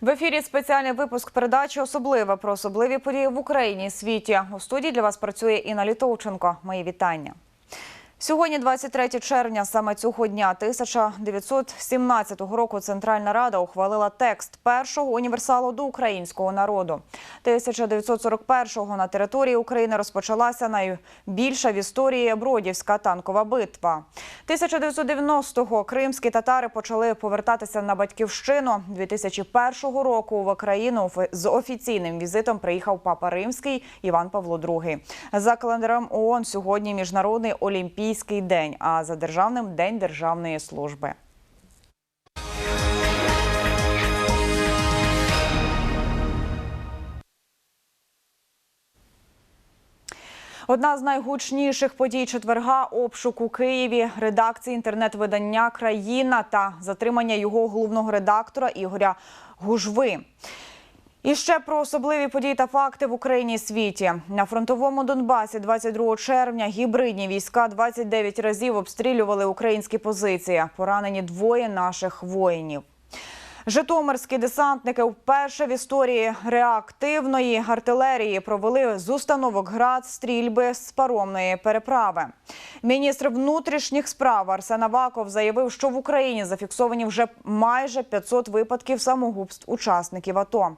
В ефірі спеціальний випуск передачі особливе про особливі події в Україні і світі. У студії для вас працює Інна Літовченко. Мої вітання. Сьогодні, 23 червня, саме цього дня 1917 року Центральна Рада ухвалила текст першого універсалу до українського народу. 1941-го на території України розпочалася найбільша в історії Бродівська танкова битва. 1990-го кримські татари почали повертатися на батьківщину. 2001 року в Україну з офіційним візитом приїхав папа Римський Іван Павло II. За календарем ООН сьогодні міжнародний олімпійський день, а за державним день державної служби. Одна з найгучніших подій четверга обшук у Києві, редакції інтернет-видання Країна та затримання його головного редактора Ігоря Гужви. І ще про особливі події та факти в Україні і світі на фронтовому Донбасі 22 червня гібридні війська 29 разів обстрілювали українські позиції. Поранені двоє наших воїнів. Житомирські десантники вперше в історії реактивної артилерії провели з установок град стрільби з паромної переправи. Міністр внутрішніх справ Арсен Аваков заявив, що в Україні зафіксовані вже майже 500 випадків самогубств учасників АТО.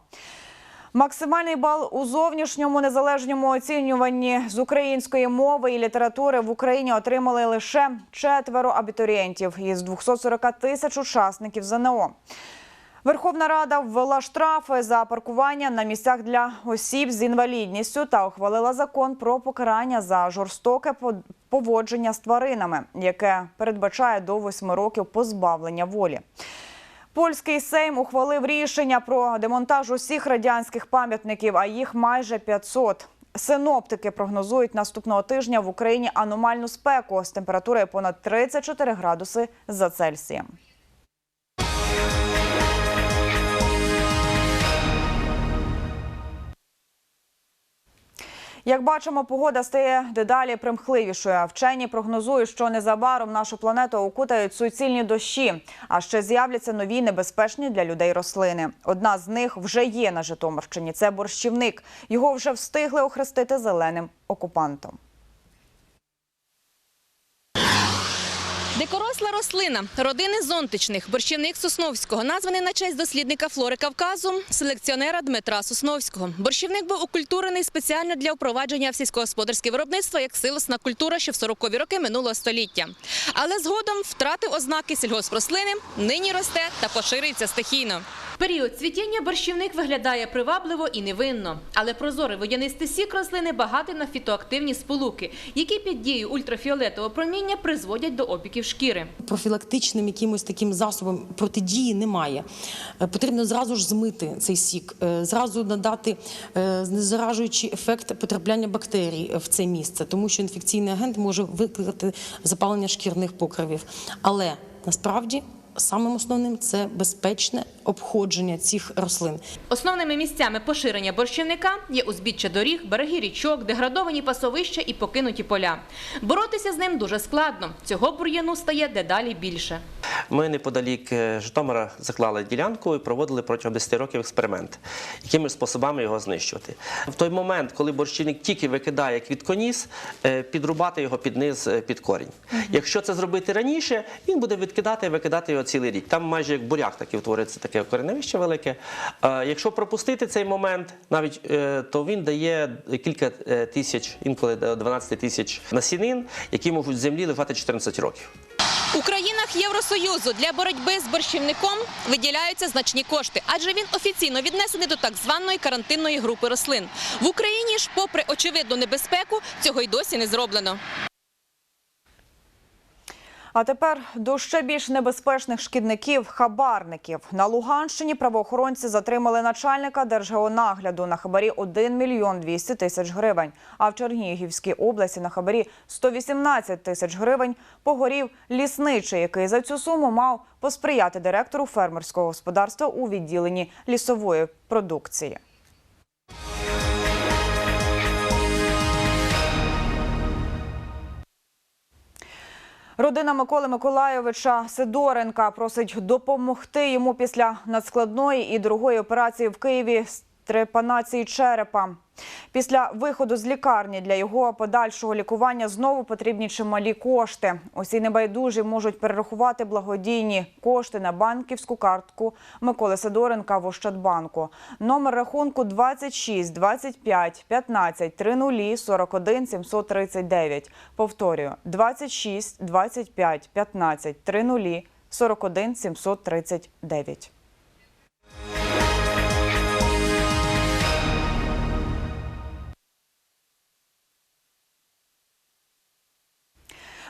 Максимальний бал у зовнішньому незалежному оцінюванні з української мови і літератури в Україні отримали лише четверо абітурієнтів із 240 тисяч учасників ЗНО. Верховна Рада ввела штрафи за паркування на місцях для осіб з інвалідністю та ухвалила закон про покарання за жорстоке поводження з тваринами, яке передбачає до восьми років позбавлення волі. Польський Сейм ухвалив рішення про демонтаж усіх радянських пам'ятників, а їх майже 500. Синоптики прогнозують наступного тижня в Україні аномальну спеку з температурою понад 34 градуси за Цельсієм. Як бачимо, погода стає дедалі примхливішою. Вчені прогнозують, що незабаром нашу планету окутають суцільні дощі, а ще з'являться нові небезпечні для людей рослини. Одна з них вже є на Житомирщині. Це борщівник. Його вже встигли охрестити зеленим окупантом. Дикоросла рослина родини зонтичних, борщівник Сосновського, названий на честь дослідника флори Кавказу, селекціонера Дмитра Сосновського. Борщівник був окультурений спеціально для впровадження в сільськогосподарське виробництво як силосна культура ще в 40-ві роки минулого століття. Але згодом втратив ознаки сільгоспрослини, нині росте та поширюється стихійно. Період цвітіння борщівник виглядає привабливо і невинно, але прозорий водянистий сік рослини багатий на фітоактивні сполуки, які під дією ультрафіолетового проміння призводять до опіків шкіри. Профілактичним якимось таким засобом протидії немає. Е, Потрібно зразу ж змити цей сік, е, зразу надати е, знезаражуючий ефект потрапляння бактерій в це місце, тому що інфекційний агент може викликати запалення шкірних покривів. Але насправді самим основним це безпечне обходження цих рослин. Основними місцями поширення борщівника є узбіччя доріг, береги річок, деградовані пасовища і покинуті поля. Боротися з ним дуже складно. Цього бур'яну стає дедалі більше. Ми неподалік е, Житомира заклали ділянку і проводили протягом 10 років експеримент, якими способами його знищувати. В той момент, коли борщівник тільки викидає квітконіс, е, підрубати його під низ, е, під корінь. Якщо це зробити раніше, він буде відкидати і викидати його цілий рік. Там майже як буряк таки утвориться таке кореневище велике. Якщо пропустити цей момент, навіть то він дає кілька тисяч, інколи до 12 тисяч насінин, які можуть землі лежати 14 років. У країнах Євросоюзу для боротьби з борщівником виділяються значні кошти, адже він офіційно віднесений до так званої карантинної групи рослин. В Україні ж, попри очевидну небезпеку, цього й досі не зроблено. А тепер до ще більш небезпечних шкідників хабарників на Луганщині. Правоохоронці затримали начальника Держгеонагляду на хабарі 1 мільйон 200 тисяч гривень. А в Чернігівській області на хабарі 118 тисяч гривень погорів лісничий, який за цю суму мав посприяти директору фермерського господарства у відділенні лісової продукції. Родина Миколи Миколайовича Сидоренка просить допомогти йому після надскладної і дорогої операції в Києві трепанації черепа. Після виходу з лікарні для його подальшого лікування знову потрібні чималі кошти. Усі небайдужі можуть перерахувати благодійні кошти на банківську картку Миколи Сидоренка в Ощадбанку. Номер рахунку 26 25 15 30 41 739. Повторюю, 26 25 15 30 41 739.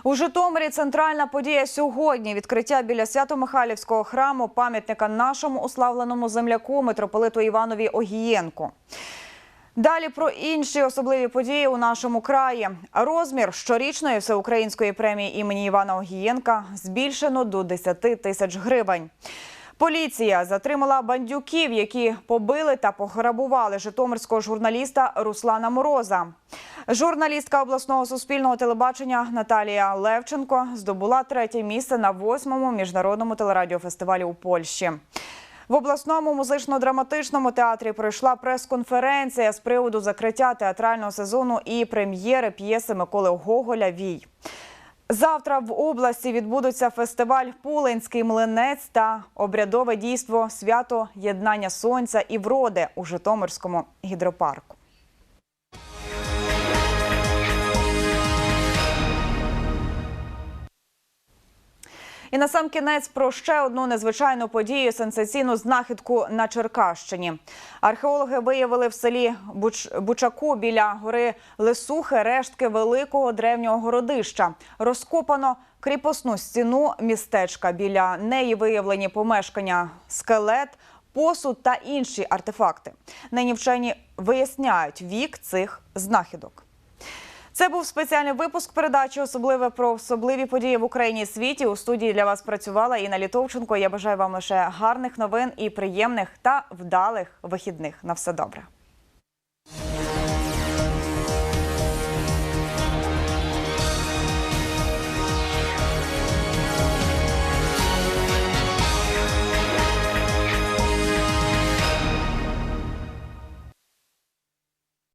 У Житомирі центральна подія сьогодні. Відкриття біля Свято-Михайлівського храму пам'ятника нашому уславленому земляку митрополиту Іванові Огієнку. Далі про інші особливі події у нашому краї. Розмір щорічної всеукраїнської премії імені Івана Огієнка збільшено до 10 тисяч гривень. Поліція затримала бандюків, які побили та пограбували житомирського журналіста Руслана Мороза. Журналістка обласного суспільного телебачення Наталія Левченко здобула третє місце на восьмому міжнародному телерадіофестивалі у Польщі. В обласному музично-драматичному театрі пройшла прес-конференція з приводу закриття театрального сезону і прем'єри п'єси Миколи Гоголя Вій. Завтра в області відбудуться фестиваль Пулинський млинець та обрядове дійство свято єднання сонця і вроди у Житомирському гідропарку. І на сам кінець про ще одну незвичайну подію сенсаційну знахідку на Черкащині. Археологи виявили в селі Буч... Бучаку біля гори Лисухи рештки великого древнього городища. Розкопано кріпосну стіну містечка. Біля неї виявлені помешкання, скелет, посуд та інші артефакти. Нині вчені виясняють вік цих знахідок. Це був спеціальний випуск передачі особливе про особливі події в Україні і світі. У студії для вас працювала Інна Літовченко. Я бажаю вам лише гарних новин і приємних та вдалих вихідних. На все добре.